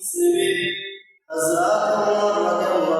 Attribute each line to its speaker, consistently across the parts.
Speaker 1: سبيل أزرعت الله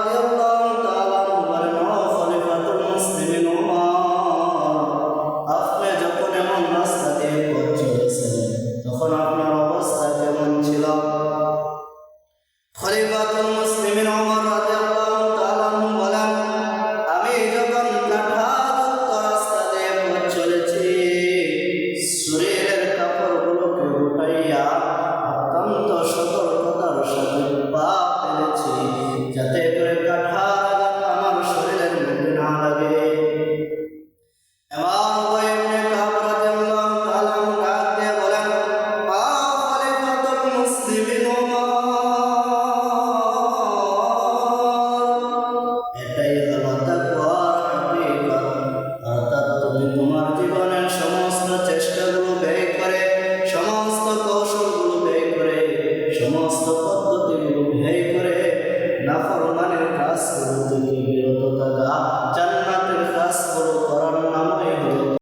Speaker 1: এটাই হলো তাকওয়ার হাকিকা অর্থাৎ তুমি তোমার জীবনের সমস্ত চেষ্টাগুলো ব্যয় করে, সমস্ত কৌশলগুলো ব্যয় করে, সমস্ত পদ্ধতিগুলো ব্যয় করে, নাফরমানের কাজগুলো থেকে বিরত থাকা